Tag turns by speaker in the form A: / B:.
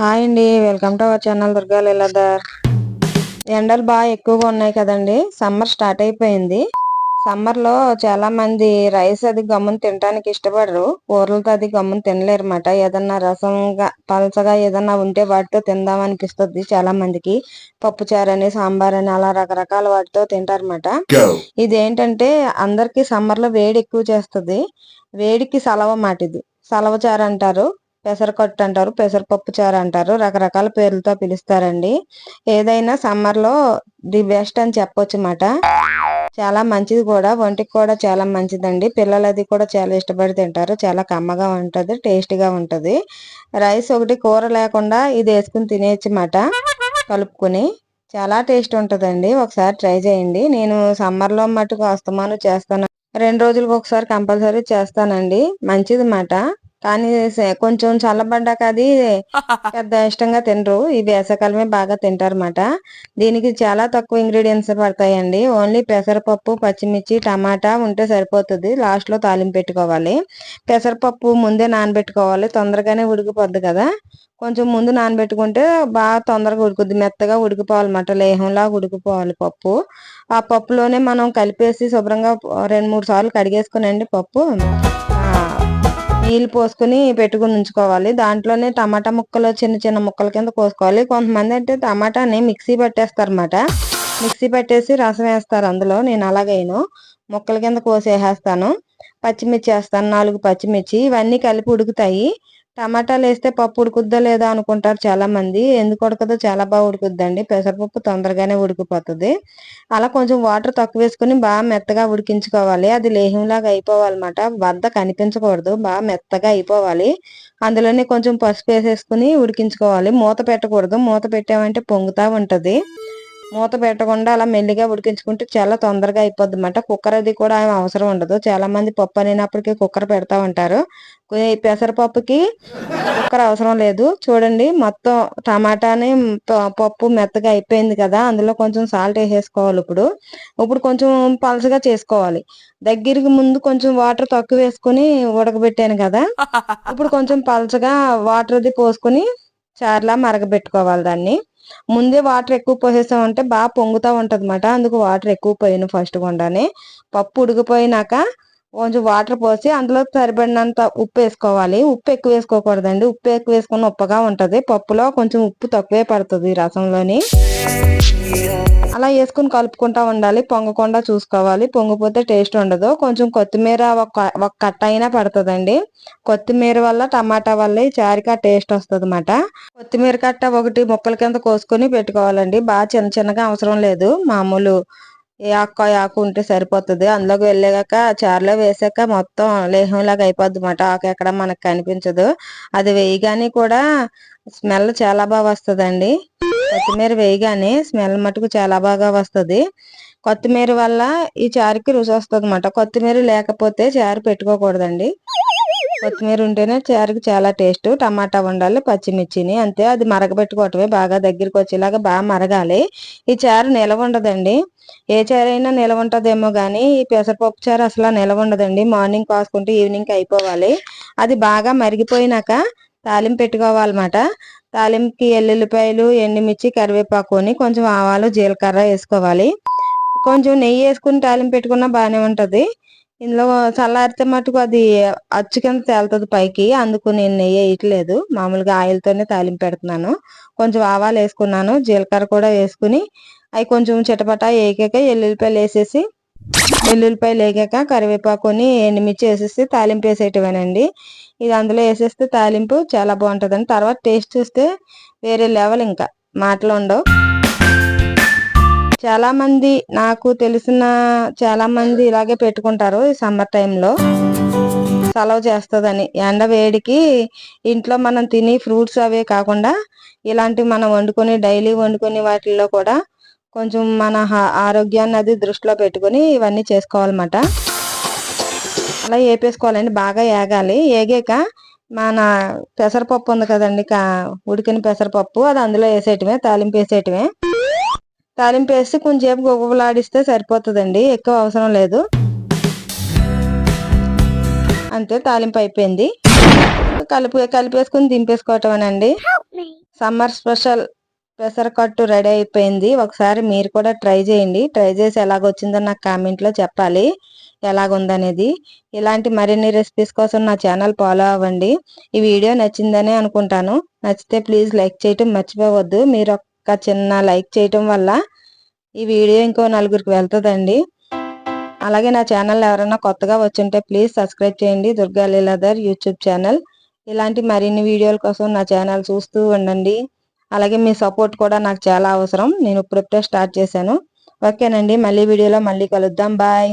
A: Hi అండి. Welcome to our channel Durga Leeladhar. ఎండలు బాగా ఎక్కువగా ఉన్నాయి కదండి. సమ్మర్ స్టార్ట్ అయిపోయింది. సమ్మర్లో చాలా మంది రైస్ అది గమ్మున తినడానికి ఇష్టపడరు. కూరలతో అది గమ్మున తినలేరు అన్నమాట ఏదన్నా రసంగా పలచగా ఏదన్నా ఉంటే వాటితో తిందాం అనిపిస్తుంది చాలా మందికి. పప్పు చారు అని సాంబార్ అని అలా రకరకాల వాటితో తింటారన్నమాట. ఇదేంటంటే అందరికి సమ్మర్లో వేడి ఎక్కువ చేస్తుంది. వేడికి సలవ మాట ఇది సలవ చారు అంటారు. పెసరకట్టు అంటారు పెసరపప్పు చారు అంటారు రకరకాల పేర్లతో పిలుస్తారండి. ఏదైనా సమ్మర్లో ది బెస్ట్ అని చెప్పొచ్చు మాట చాలా మంచిది కూడా ఒంటికి కూడా చాలా మంచిదండి. పిల్లలు అది కూడా చాలా ఇష్టపడి తింటారు చాలా కమ్మగా ఉంటుంది టేస్టీగా ఉంటుంది. రైస్ ఒకటి కూర లేకుండా ఇది వేసుకుని తినేయచ్చు మాట కలుపుకొని. చాలా టేస్ట్ ఉంటుందండి ఒకసారి ట్రై చేయండి. నేను సమ్మర్లో మటుకు మట్టుకు అస్తమాను చేస్తాను. రెండు రోజులకు ఒకసారి కంపల్సరీ చేస్తానండి మంచిది మాట కానీ కొంచెం చల్లబడ్డాక అది పెద్ద ఇష్టంగా తినరు. ఈ వేసవకాలమే బాగా తింటారన్నమాట. దీనికి చాలా తక్కువ ఇంగ్రీడియంట్స్ పడతాయండి. ఓన్లీ పెసరపప్పు పచ్చిమిర్చి టమాటా ఉంటే సరిపోతుంది. లాస్ట్లో తాలింపు పెట్టుకోవాలి. పెసరపప్పు ముందే నానబెట్టుకోవాలి. తొందరగానే ఉడికిపోద్ది కదా. కొంచెం ముందు నానబెట్టుకుంటే బాగా తొందరగా ఉడుకుద్ది. మెత్తగా ఉడికిపోవాలన్నమాట. లేహంలా ఉడికిపోవాలి పప్పు. ఆ పప్పులోనే మనం కలిపేసి శుభ్రంగా రెండు మూడు సార్లు కడిగేసుకునండి పప్పు. నీళ్ళు పోసుకుని పెట్టుకుని ఉంచుకోవాలి దాంట్లోనే టమాటా ముక్కలు చిన్న చిన్న ముక్కల కింద కోసుకోవాలి కొంతమంది అంటే టమాటాని మిక్సీ పట్టేస్తారన్నమాట. మిక్సీ పట్టేసి రసం వేస్తారు అందులో. నేను అలాగైను ముక్కల కింద కోసేసేస్తాను. పచ్చిమిర్చి వేస్తాను. నాలుగు పచ్చిమిర్చి. ఇవన్నీ కలిపి ఉడుకుతాయి. టమాటాలు వేస్తే పప్పు ఉడుకుద్దా లేదా అనుకుంటారు చాలా మంది ఎందుకు ఉడకదో? చాలా బాగా ఉడుకుద్దండి. పెసరపప్పు తొందరగానే ఉడికిపోతుంది. అలా కొంచెం వాటర్ తక్కువ వేసుకుని బాగా మెత్తగా ఉడికించుకోవాలి. అది లేహంలాగా అయిపోవాలన్నమాట. వద్ద కనిపించకూడదు. బాగా మెత్తగా అయిపోవాలి. అందులోనే కొంచెం పసుపు వేసేసుకుని ఉడికించుకోవాలి. మూత పెట్టకూడదు. మూత పెట్టామంటే పొంగుతా ఉంటది. మూత పెట్టకుండా అలా మెల్లిగా ఉడికించుకుంటే చాలా తొందరగా అయిపోద్ది అనమాట కుక్కర్ అది కూడా అవసరం ఉండదు. చాలా మంది పప్పు అనేనప్పటికీ కుక్కర్ పెడతా ఉంటారు. పెసరపప్పుకి కుక్కర్ అవసరం లేదు. చూడండి మొత్తం టమాటాని ప- పప్పు మెత్తగా అయిపోయింది కదా అందులో కొంచెం సాల్ట్ వేసేసుకోవాలి ఇప్పుడు. ఇప్పుడు కొంచెం పలసగా చేసుకోవాలి. దగ్గరికి ముందు కొంచెం వాటర్ తక్కువ వేసుకొని ఉడకబెట్టాను కదా ఇప్పుడు కొంచెం పలసగా వాటర్ అది పోసుకొని చార్లా మరగబెట్టుకోవాలి దాన్ని. ముందే వాటర్ ఎక్కువ పోసేసామంటే బాగా పొంగుతా ఉంటుంది అందుకు వాటర్ ఎక్కువ పోయిన ఫస్ట్ గుండానే పప్పు ఉడికిపోయినాక కొంచెం వాటర్ పోసి అందులో సరిపడినంత ఉప్పు వేసుకోవాలి. ఉప్పు ఎక్కువ వేసుకోకూడదండి. ఉప్పు ఎక్కువ వేసుకుని ఉప్పగా ఉంటది. పప్పులో కొంచెం ఉప్పు తక్కువే పడుతుంది రసంలోని. అలా వేసుకుని కలుపుకుంటా ఉండాలి. పొంగకుండా చూసుకోవాలి. పొంగిపోతే టేస్ట్ ఉండదు. కొంచెం కొత్తిమీర ఒక ఒక కట్ట అయినా పడుతుందండి. కొత్తిమీర వల్ల టమాటా వల్ల ఈ చారుకి టేస్ట్ వస్తుంది అన్నమాట కొత్తిమీర కట్ట ఒకటి ముక్కల కింద కోసుకొని పెట్టుకోవాలండి. బాగా చిన్న చిన్నగా అవసరం లేదు. మామూలు ఏ ఆకు ఆకు ఉంటే సరిపోతుంది. అందులోకి వెళ్ళాక చారులో వేసాక మొత్తం లేహంలాగా అయిపోద్ది అన్నమాట ఆకు ఎక్కడ మనకు కనిపించదు. అది వేయగానే కూడా స్మెల్ చాలా బాగా వస్తుందండి. కొత్తిమీర వేయగానే స్మెల్ మటుకు చాలా బాగా వస్తుంది. కొత్తిమీర వల్ల ఈ చారుకి రుచి వస్తుంది అనమాట కొత్తిమీర లేకపోతే చారు పెట్టుకోకూడదండి. కొత్తిమీర ఉంటేనే చారుకి చాలా టేస్ట్. టమాటా ఉండాలి పచ్చిమిర్చిని. అంతే అది మరగబెట్టుకోవటమే. బాగా దగ్గరికి వచ్చేలాగా బాగా మరగాలి. ఈ చారు నిలవ ఉండదండి. ఏ చారు అయినా నిలవ ఉంటదేమో కానీ ఈ పెసరపప్పు చారు అసలు నిలవ ఉండదండి. మార్నింగ్ కాసుకుంటే ఈవినింగ్ అయిపోవాలి. అది బాగా మరిగిపోయినాక తాలింపు పెట్టుకోవాలన్నమాట. తాలింపుకి ఎల్లుల్లిపాయలు ఎండుమిర్చి కరివేపాకుని కొంచెం ఆవాలు జీలకర్ర వేసుకోవాలి. కొంచెం నెయ్యి వేసుకుని తాలింపు పెట్టుకున్నా బాగానే ఉంటది. ఇందులో చల్లారితే మటుకు అది అచ్చు కింద తేలుతుంది పైకి. అందుకు నేను నెయ్యి వేయట్లేదు. మామూలుగా ఆయిల్తోనే తాలింపు పెడుతున్నాను. కొంచెం ఆవాలు వేసుకున్నాను. జీలకర్ర కూడా వేసుకుని అవి కొంచెం చిటపట వేగాక ఎల్లుల్లిపాయలు వేసేసి వెల్లుల్లిపాయలు వేగాక కరివేపాకుని ఎండుమిర్చి వేసేసి తాలింపు వేసేయటమేనండి ఇది అందులో వేసేస్తే తాలింపు చాలా బాగుంటదండి. తర్వాత టేస్ట్ చూస్తే వేరే లెవెల్ ఇంకా. మాటలు ఉండవు. చాలా మంది నాకు తెలిసిన చాలా మంది ఇలాగే పెట్టుకుంటారు ఈ సమ్మర్ టైంలో. సెలవు చేస్తుందని. ఎండ వేడికి ఇంట్లో మనం తిని ఫ్రూట్స్ అవే కాకుండా ఇలాంటివి మనం వండుకొని డైలీ వండుకొని వాటిల్లో కూడా కొంచెం మన హా- ఆరోగ్యాన్ని అది దృష్టిలో పెట్టుకొని ఇవన్నీ చేసుకోవాలన్నమాట. అలా వేపేసుకోవాలండి బాగా ఏగాలి. ఏగాక మన పెసరపప్పు ఉంది కదండి కా ఉడికిన పెసరపప్పు అది అందులో వేసేయటమే తాలింపు వేసేయటమే. తాలింపు వేసి కొంచెంసేపు గువ్వలాడిస్తే సరిపోతుందండి ఎక్కువ అవసరం లేదు. అంతే తాలింపు అయిపోయింది. కలిపి కలిపేసుకుని దింపేసుకోవటమేనండి సమ్మర్ స్పెషల్ పెసరకట్టు రెడీ అయిపోయింది. ఒకసారి మీరు కూడా ట్రై చేయండి. ట్రై చేసి ఎలాగొచ్చిందో నాకు కామెంట్లో చెప్పాలి. ఎలాగుందనేది. ఇలాంటి మరిన్ని రెసిపీస్ కోసం నా ఛానల్ ఫాలో అవ్వండి. ఈ వీడియో నచ్చిందనే అనుకుంటాను. నచ్చితే ప్లీజ్ లైక్ చేయటం మర్చిపోవద్దు. మీరు ఒక చిన్న లైక్ చేయటం వల్ల ఈ వీడియో ఇంకో నలుగురికి వెళ్తుందండి. అలాగే నా ఛానల్ ఎవరైనా కొత్తగా వచ్చుంటే ప్లీజ్ సబ్స్క్రైబ్ చేయండి. Durga Leeladhar YouTube channel. ఇలాంటి మరిన్ని వీడియోల కోసం నా ఛానల్ చూస్తూ ఉండండి. అలాగే మీ సపోర్ట్ కూడా నాకు చాలా అవసరం. నేను ఇప్పుడిప్పుడే స్టార్ట్ చేశాను. ఓకేనండి. మళ్ళీ వీడియోలో మళ్ళీ కలుద్దాం. బాయ్.